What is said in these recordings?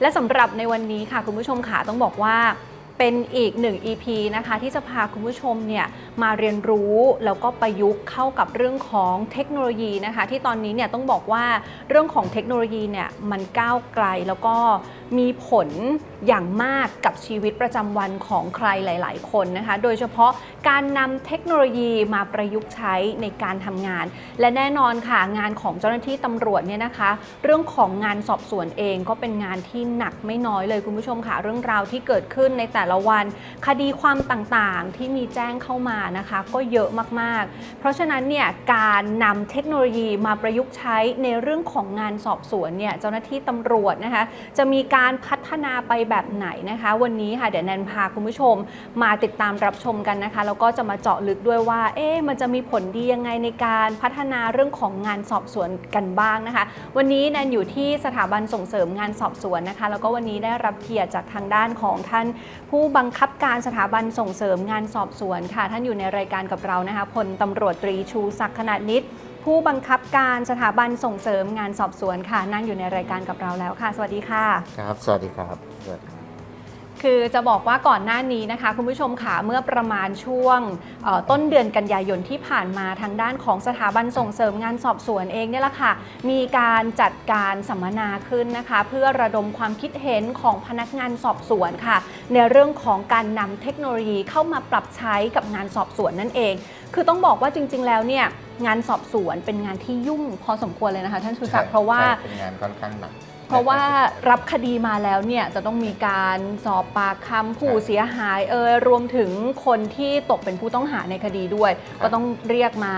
และสำหรับในวันนี้ค่ะคุณผู้ชมค่ะต้องบอกว่า เป็นอีกหนึ่ง EP นะคะ ที่จะพาคุณผู้ชมเนี่ยมาเรียนรู้แล้วก็ประยุกต์เข้ากับเรื่องของเทคโนโลยีนะคะ ที่ตอนนี้เนี่ยต้องบอกว่าเรื่องของเทคโนโลยีเนี่ยมันก้าวไกลแล้วก็มีผลอย่างมากกับชีวิตประจำวันของใครหลาย ๆ คนนะคะ โดยเฉพาะการนำเทคโนโลยีมาประยุกต์ใช้ในการทำงาน และแน่นอนค่ะงานของเจ้าหน้าที่ตำรวจเนี่ยนะคะ เรื่องของงานสอบสวนเองก็เป็นงานที่หนักไม่น้อยเลยคุณผู้ชมค่ะเรื่องราวที่เกิดขึ้นในแต่ละวัน คดีความต่างๆที่มีแจ้งเข้ามานะคะก็เยอะมากๆ เพราะฉะนั้นเนี่ยการนำเทคโนโลยีมาประยุกต์ใช้ในเรื่องของงานสอบสวนเนี่ยเจ้าหน้าที่ตำรวจนะคะจะมีการพัฒนาไปแบบไหนนะคะ วันนี้ค่ะเดี๋ยวแนนพาคุณผู้ชมมาติดตามรับชมกันนะคะแล้วก็จะมาเจาะลึกด้วยว่าเอ๊ะมันจะมีผลดียังไงในการพัฒนาเรื่องของงานสอบสวนกันบ้างนะคะ วันนี้แนนอยู่ที่สถาบันส่งเสริมงานสอบสวนนะคะ แล้วก็วันนี้ได้รับเกียรติจากทางด้านของท่านผูู้้บังคับการสถาบันส่งเสริมงานสอบสวนค่ะ ท่านอยู่ในรายการกับเรานะคะพลตำรวจตรีชูศักดิ์ขนาดนิดผู้บังคับการสถาบันส่งเสริมงานสอบสวนค่ะ นั่งอยู่ในรายการกับเราแล้วค่ะ สวัสดีค่ะ ครับ สวัสดีครับสวัสดี ครับคือจะบอกว่าก่อนหน้านี้นะคะ คุณผู้ชมค่ะเมื่อประมาณช่วงเอ่อต้นเดือนกันยายนที่ผ่านมาทางด้านของสถาบันส่งเสริมงานสอบสวนเองเนี่ยแหละค่ะ มีการจัดการสัมมนาขึ้นนะคะ เพื่อระดมความคิดเห็นของพนักงานสอบสวนค่ะ ในเรื่องของการนำเทคโนโลยีเข้ามาปรับใช้กับงานสอบสวนนั่นเอง คือต้องบอกว่าจริง ๆ แล้วเนี่ยงานสอบสวนเป็นงานที่ยุ่งพอสมควรเลยนะคะ ท่านชูศักดิ์ใช่เพราะว่าใช่เป็นงานค่อนข้างหนัก เพราะว่ารับคดีมาแล้วเนี่ยจะต้องมีการสอบปากคำผู้ครับเสียหายเออรวมถึงคนที่ตกเป็นผู้ต้องหาในคดีด้วยครับก็ต้องเรียกมา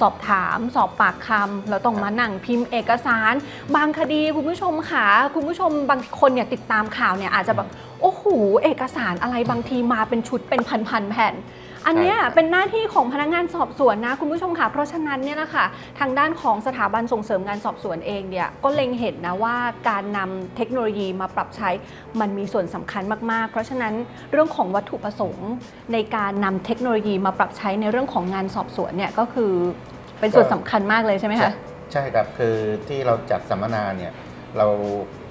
สอบถามสอบปากคำแล้วต้องครับมานั่งพิมพ์เอกสาร บางคดีคุณผู้ชมค่ะคุณผู้ชมบางคนเนี่ยติดตามข่าวเนี่ยอาจจะแบบโอ้โหเอกสารอะไรบางทีมาเป็นชุดเป็นพันๆแผ่น อันเนี้ยใช่ครับเป็นหน้าที่ของพนักงานสอบสวนนะคุณผู้ชมค่ะ เพราะฉะนั้นเนี่ยนะคะทางด้านของสถาบันส่งเสริมการสอบสวนเองเนี่ยก็เล็งเห็นนะว่าการนำเทคโนโลยีมาปรับใช้มันมีส่วนสำคัญมากๆ เพราะฉะนั้นเรื่องของวัตถุประสงค์ ในการนำเทคโนโลยีมาปรับใช้ในเรื่องของงานสอบสวนเนี่ยก็คือเป็นส่วนสำคัญมากเลยใช่ไหมใช่คะใช่ครับคือที่เราจัดสัมมนาเนี่ยเรา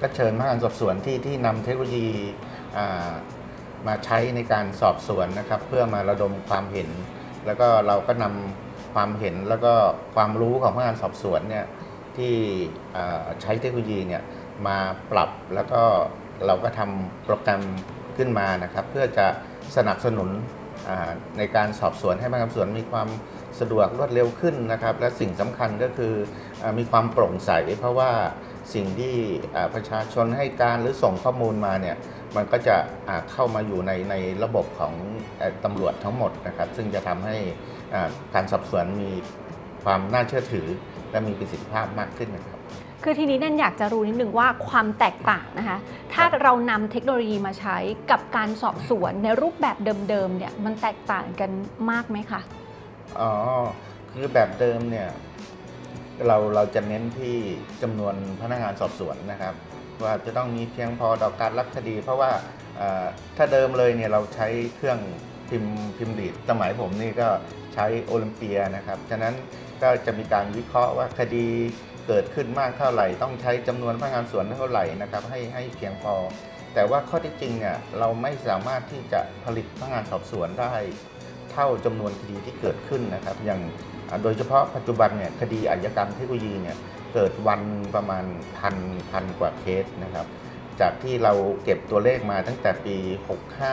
ก็เชิญพนักงานสอบสวนที่ที่นำเทคโนโลยีอ่า มาใช้ในการสอบสวนนะครับ เพื่อมาระดมความเห็น แล้วก็เราก็นำความเห็นแล้วก็ความรู้ของพนักงานสอบสวนเนี่ยที่ใช้เทคโนโลยีเนี่ยมาปรับแล้วก็เราก็ทำโปรแกรมขึ้นมานะครับ เพื่อจะสนับสนุนในการสอบสวนให้พนักงานสอบสวนมีความสะดวกรวดเร็วขึ้นนะครับ และสิ่งสำคัญก็คืออมีความโปร่งใสเพราะว่า สิ่งที่อ่าประชาชนให้การหรือส่งข้อมูลมาเนี่ยมันก็จะอ่าเข้ามาอยู่ในในระบบของเอ่อตำรวจทั้งหมดนะครับ ซึ่งจะทำให้อ่าการสอบสวนมีความน่าเชื่อถือ และมีประสิทธิภาพมากขึ้นนะครับคือทีนี้แนันอยากจะรู้นิดนึงว่าความแตกต่างนะคะ ถ้าเรานำเทคโนโลยีมาใช้กับการสอบสวนในรูปแบบเดิมๆเนี่ยมันแตกต่างกันมากไหมคะ อ๋อ คือแบบเดิมเนี่ย เราเราจะเน้นที่จำนวนพนักงานสอบสวนนะครับ ว่าจะต้องมีเพียงพอต่อการรับคดี เพราะว่าถ้าเดิมเลยเนี่ยเราใช้เครื่องพิมพ์พิมพ์ดีดสมัยผมนี่ก็ใช้โอลิมเปียนะครับ ฉะนั้นก็จะมีการวิเคราะห์ว่าคดีเกิดขึ้นมากเท่าไหร่ ต้องใช้จำนวนพนักงานสวนเท่าไหร่นะครับให้ให้เพียงพอ แต่ว่าข้อที่จริงเนี่ยเราไม่สามารถที่จะผลิตพนักงานสอบสวนได้เท่าจำนวนคดีที่เกิดขึ้นนะครับ อย่าง โดยเฉพาะปัจจุบันเนี่ยคดีอาชญากรรมเทคโนโลยีเนี่ยเกิดวันประมาณพันพันกว่าเคสนะครับ จากที่เราเก็บตัวเลขมาตั้งแต่ปี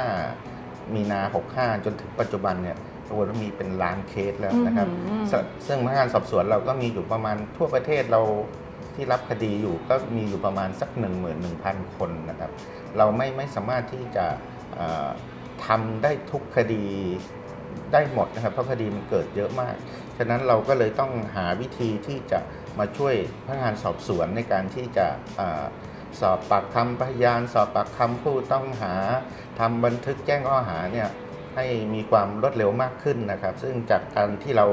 65 มีนา 65 จนถึงปัจจุบันเนี่ยปรากฏว่ามีเป็นล้านเคสแล้วนะครับอืมซึ่งซึ่งพนักงานสอบสวนเราก็มีอยู่ประมาณทั่วประเทศเราที่รับคดีอยู่ก็มีอยู่ประมาณสัก 11,000 คนนะครับ เราไม่ไม่สามารถที่จะเอ่อทำได้ทุกคดี ได้หมดนะครับเพราะคดีมันเกิดเยอะมาก ฉะนั้นเราก็เลยต้องหาวิธีที่จะมาช่วยพนักงานสอบสวนในการที่จะเออสอบปากคำพยาน สอบปากคำผู้ต้องหาทำบันทึกแจ้งข้อหาเนี่ยให้มีความรวดเร็วมากขึ้นนะครับ ซึ่งจากการที่เรา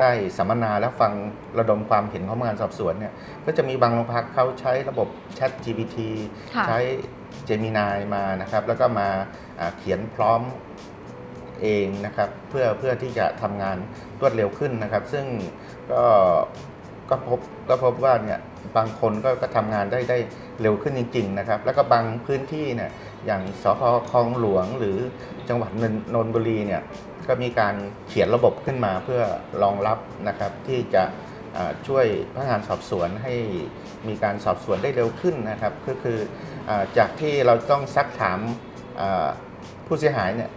ได้สัมมนาและฟังระดมความเห็นของพนักงานสอบสวนเนี่ยก็จะมีบางโรงพักเขาใช้ระบบ Chat GPT ค่ะใช้ Gemini มานะครับ แล้วก็มาอ่าเขียนพร้อม เองนะครับเพื่อเพื่อที่จะทำงานรวดเร็วขึ้นนะครับ ซึ่งก็ก็พบก็พบว่าเนี่ยบางคนก็ก็ทำงานได้ได้เร็วขึ้นจริง ๆ นะครับ แล้วก็บางพื้นที่เนี่ยอย่างสพคลองหลวงหรือจังหวัดนนทบุรีเนี่ยก็มีการเขียนระบบขึ้นมาเพื่อรองรับนะครับที่จะช่วยพนักงานสอบสวนให้มีการสอบสวนได้เร็วขึ้นนะครับ ก็คืออาจากที่เราต้องซักถามผู้เสียหายเนี่ย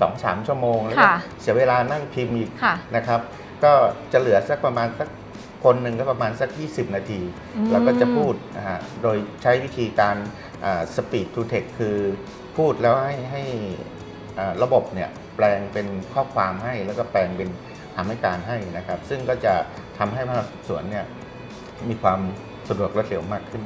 สองสามชั่วโมงแล้วก็ค่ะเสียเวลานั่งพิมพ์อีกค่ะนะครับ ก็จะเหลือสักประมาณสักคนหนึ่งก็ประมาณสัก 20 นาที อืม แล้วก็จะพูดนะฮะโดยใช้วิธีการสปีดทูเทคคือพูดแล้วให้ให้อ่าระบบเนี่ยแปลงเป็นข้อความให้แล้วก็แปลงเป็นคำให้การให้นะครับ ซึ่งก็จะทำให้พนักงานสอบสวนเนี่ยมีความสะดวกรวดเร็วมากขึ้น